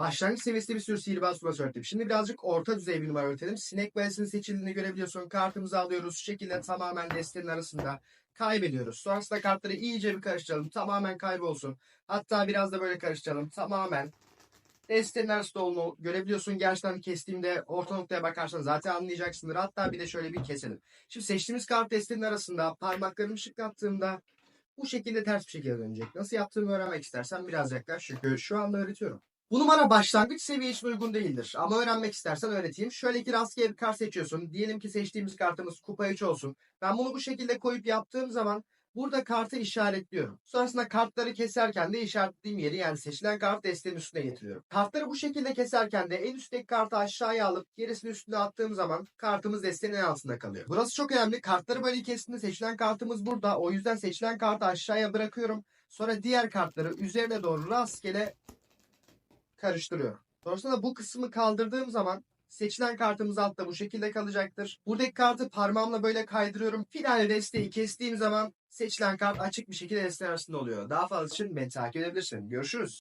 Başlangıç seviyesinde bir sürü sihirbaz suması öğrettim. Şimdi birazcık orta düzey bir numara öğretelim. Sinek bayasının seçildiğini görebiliyorsun. Kartımızı alıyoruz. Şu şekilde tamamen destenin arasında kaybediyoruz. Sonrasında kartları iyice bir karıştıralım. Tamamen kaybolsun. Hatta biraz da böyle karıştıralım. Tamamen destenin arasında olduğunu görebiliyorsun. Gerçekten kestiğimde orta noktaya bakarsan zaten anlayacaksındır. Hatta bir de şöyle bir keselim. Şimdi seçtiğimiz kart destenin arasında parmaklarımı şıklattığımda bu şekilde ters bir şekilde dönecek. Nasıl yaptığımı öğrenmek istersen biraz yaklaş. Çünkü şu anda öğretiyorum. Bu numara başlangıç seviye uygun değildir. Ama öğrenmek istersen öğreteyim. Şöyle ki rastgele bir kart seçiyorsun. Diyelim ki seçtiğimiz kartımız kupa 3 olsun. Ben bunu bu şekilde koyup yaptığım zaman burada kartı işaretliyorum. Sonrasında kartları keserken de işaretlediğim yeri yani seçilen kart desteğin üstüne getiriyorum. Kartları bu şekilde keserken de en üstteki kartı aşağıya alıp gerisini üstüne attığım zaman kartımız desteğin en altında kalıyor. Burası çok önemli. Kartları böyle kestiğimde seçilen kartımız burada. O yüzden seçilen kartı aşağıya bırakıyorum. Sonra diğer kartları üzerine doğru rastgele karıştırıyorum. Sonrasında da bu kısmı kaldırdığım zaman seçilen kartımız altta bu şekilde kalacaktır. Buradaki kartı parmağımla böyle kaydırıyorum. Final desteği kestiğim zaman seçilen kart açık bir şekilde desteğin arasında oluyor. Daha fazla için beni takip edebilirsin. Görüşürüz.